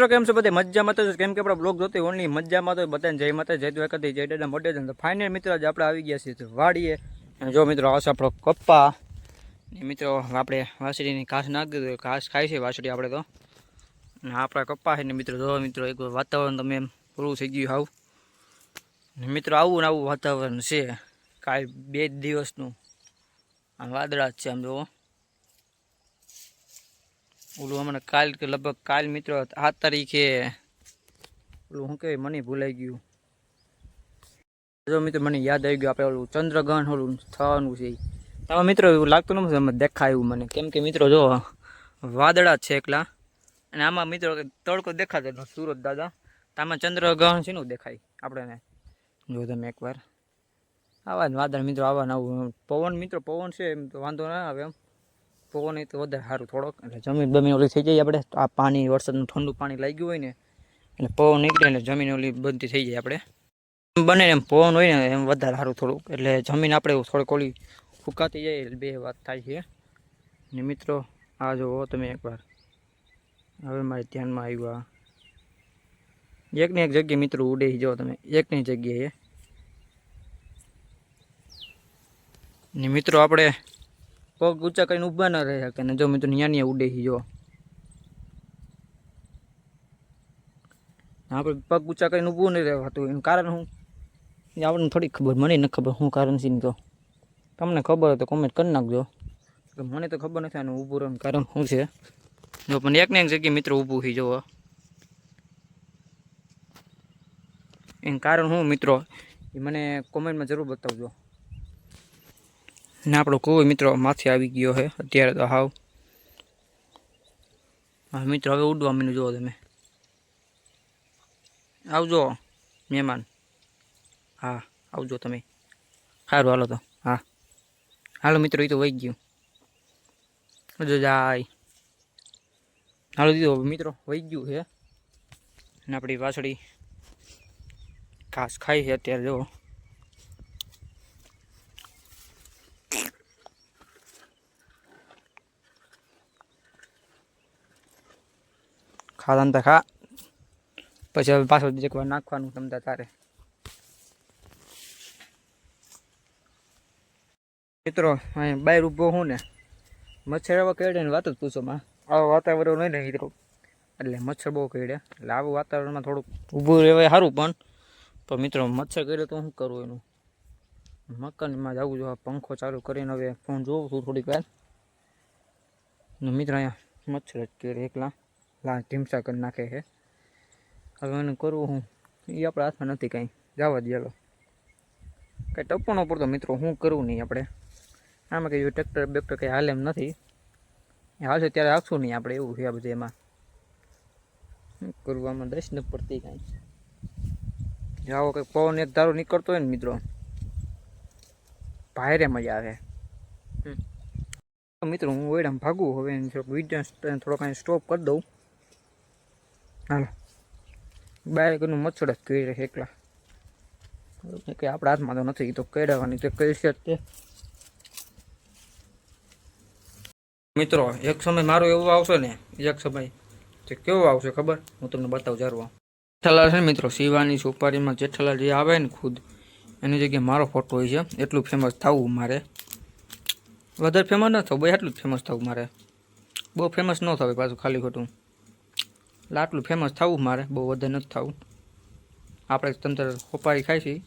મિત્રો, કેમ છે બધા? મજામાં તો કેમ કે આપણે બ્લોગ જોતી ઓનલી મજામાં તો બધાને જય માતા જય દ્વારકાથી જય દાદા મોટે તો ફાઇનલ મિત્રો, આજે આપણે આવી ગયા છીએ તો વાડીએ જો મિત્રો આવશે આપણો કપ્પા. ને મિત્રો, આપણે વાસળીની ઘાસ નાખી દીધું. ઘાસ ખાય છે વાસળી આપણે તો. અને આપણા કપ્પા છે ને મિત્રો, જો મિત્રો, એક વાતાવરણ તમે એમ પૂરું થઈ ગયું આવું ને મિત્રો, આવું ને આવું વાતાવરણ છે. કાંઈ બે દિવસનું. આમ વાદળા જ છે આમ જુઓ ઓલું હમણાં કાલ કે લગભગ કાલ મિત્રો આઠ તારીખે ઓલું શું કહેવાય, મને ભૂલાઈ ગયું. જો મિત્રો, મને યાદ આવી ગયું, આપણે ઓલું ચંદ્રગ્રહણ ઓલું થવાનું છે. તમે મિત્રો, એવું લાગતું નથી દેખાય એવું મને. કેમ કે મિત્રો, જો, વાદળા છે એકલા. અને આમાં મિત્રો તડકો દેખાતો હતો સુરત દાદા. આમાં ચંદ્રગ્રહણ છે ને દેખાય આપણને જો તમે એકવાર. આવા જ વાદળ મિત્રો, આવા આવું. પવન, મિત્રો, પવન છે એમ તો વાંધો ના આવે એમ. પવન એ તો વધારે સારું થોડોક. એટલે જમીન બમીન ઓલી થઈ જાય આપણે. આ પાણી, વરસાદનું ઠંડુ પાણી લાગ્યું હોય ને, એટલે પવન નીકળે એટલે જમીન ઓલી બનતી થઈ જાય આપણે. બને એમ પવન હોય ને, એમ વધારે સારું થોડુંક. એટલે જમીન આપણે થોડીક ઓલી ફૂંકાતી જાય, એટલે બે વાત થાય છે. ને મિત્રો, આ જુઓ તમે એકવાર. હવે મારે ધ્યાનમાં આવ્યા એકની એક જગ્યાએ મિત્રો ઉડે જાઓ તમે. એકની જગ્યાએ. ને મિત્રો, આપણે પગ ઊંચા કરીને ઊભા ન રહી શકે ને જો મિત્રો ન્યા ન્યા ઉડે જો આપણે પગ ઊંચા કરીને ઊભું નહીં રહેવાતું એનું કારણ શું? એ આપણને થોડી ખબર, મને ન ખબર શું કારણ છે તો. તમને ખબર હોય તો કોમેન્ટ કરી નાખજો. મને તો ખબર નથી આનું ઊભું રહેવાનું કારણ શું છે. જો, પણ એક ને એક જગ્યાએ મિત્રો ઊભું થઈ જવો. એનું કારણ શું, મિત્રો? એ મને કોમેન્ટમાં જરૂર બતાવજો. ને આપણો કોઈ મિત્રો માથે આવી ગયો છે અત્યારે તો હાવ. મિત્રો, હવે ઉડવા મીનું જુઓ તમે. આવજો, મહેમાન. હા, આવજો તમે. સારું, હાલો તો. હા. હાલો, મિત્રો, એ તો વહી ગયું. જો જાય. હાલો, દીધો, મિત્રો, વહી ગયું છે. અને આપણી વાછડી ઘાસ ખાઈ છે અત્યારે જો તો ખા. પછી હવે પાછળ એક વાર નાખવાનું તમતા તારે. મિત્રો, અહીં બહાર ઊભો હું ને મચ્છર એવા કેડે ને વાત જ પૂછો માં આવું વાતાવરણ હોય ને મિત્રો. એટલે મચ્છર બહુ કેડે એટલે આવું વાતાવરણમાં થોડુંક ઊભું રહેવાય સારું પણ. તો મિત્રો, મચ્છર કેડે તો શું કરવું એનું? મકાનમાં જવું જો પંખો ચાલુ કરીને હવે ફોન જોઉં છું થોડીક વાર. મિત્રો, અહીંયા મચ્છર જ કરે એકલા. લા ઢીમસા કરી નાખે છે. હવે એને કરવું હું? એ આપણા હાથમાં નથી કાંઈ. જવા દે હાલો કાંઈ ટપણો પડતો મિત્રો, હું કરવું નહીં આપણે? આમાં કંઈ ટ્રેક્ટર બેક્ટર કંઈ હાલ એમ નથી. એ હાલશે ત્યારે રાખશું નહીં આપણે, એવું છે આ બધું એમાં. શું કરવું આમાં દસ ન પડતી કાંઈ. જાઓ કંઈક પવન એક ધારો નીકળતો હોય ને મિત્રો, ભારે મજા આવે. મિત્રો, હું ઓયડામાં ભાગું, હવે વીડિયો થોડો કાંઈ સ્ટોપ કરી દઉં. હાલો બાયકનું મચ્છર જ કરી રહે એકલા. કે આપણા હાથમાં તો નથી તો કેળવવાની તે કઈ છે તે. મિત્રો, એક સમય મારો એવો આવશે ને, એક સમય તે કેવો આવશે ખબર? હું તમને બતાવું જરૂર જેઠાલાલ છે મિત્રો, શિવાની સુપારીમાં જેઠાલાલ જે આવે ને ખુદ, એની જગ્યાએ મારો ફોટો હોય છે. એટલું ફેમસ થવું મારે. વધારે ફેમસ ન થવું, ભાઈ એટલું જ ફેમસ થવું મારે. બહુ ફેમસ ન થવું પાછું ખાલી ખોટું. એટલે આટલું ફેમસ થવું મારે બહુ વધારે નથી થવું. આપણે તંત્ર હોપારી ખાઈ છીએ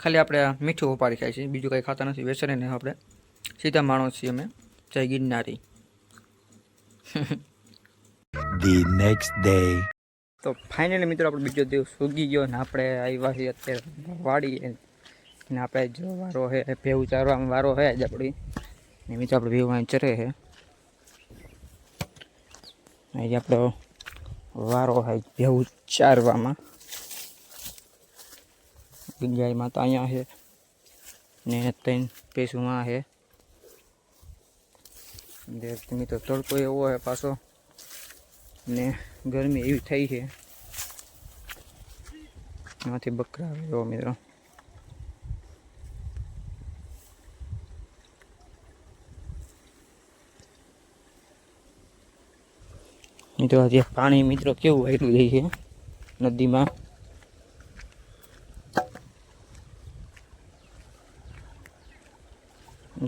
ખાલી આપણે મીઠું હોપારી ખાઈ છીએ બીજું કંઈ ખાતા નથી વેસરે ને આપણે. સીધા માણસ છીએ અમે જય ગિરનારી. Next day. તો ફાઇનલી મિત્રો આપણો બીજો દિવસ ઉગી ગયો ને આપણે આવ્યા છીએ અત્યારે વાડી ને આપણે જો વારો હે ભેવું ચારવામાં વારો હે જ આપણી. ને મિત્રો આપણે ભેવું અહીં ચરે છે અહીં આપણો વારો હાઈ ભેવું ચારવામાં. ગાય માતા અહીંયા છે ને ત્રણ પેસુમાં છે મિત્રો, તડકો એવો છે પાછો ને ગરમી એવી થઈ છે એમાંથી બકરા આવે એવો મિત્રો. મિત્રો, આજે પાણી મિત્રો કેવું આવેલું જાય છે નદીમાં?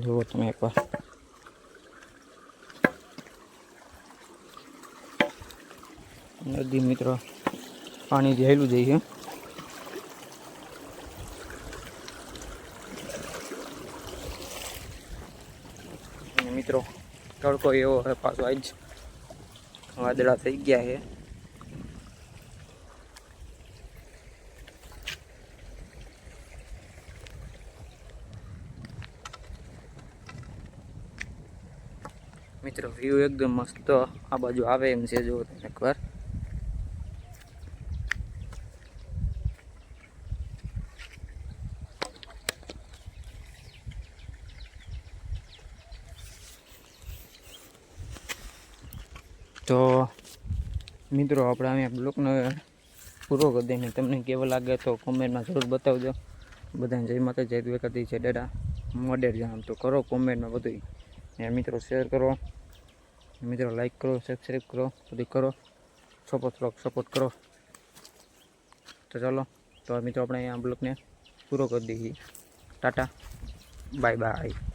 જુઓ તમે એકવાર. નદી મિત્રો, પાણી જયેલું જાય છે. મિત્રો, તડકો એવો પાછો આવી આજ. વાદળા થઈ ગયા છે. મિત્રો વ્યૂ એકદમ મસ્ત આ બાજુ આવે એમ છે જો એકવાર. તો મિત્રો, આપણે અહીંયા બ્લોકનો પૂરો કરી દઈને તમને કેવો લાગે તો કોમેન્ટમાં જરૂર બતાવજો. બધાને જય માતા જય દ્વારકાથી છે દાદા. મોડેર જામ તો કરો કોમેન્ટમાં બધું ને મિત્રો શેર કરો. મિત્રો લાઈક કરો સબસ્ક્રાઈબ કરો બધું કરો. સપોર્ટ કરો સપોર્ટ કરો. તો ચાલો, તો મિત્રો, આપણે અહીંયા બ્લોકને પૂરો કરી દઈએ. ટાટા. Bye bye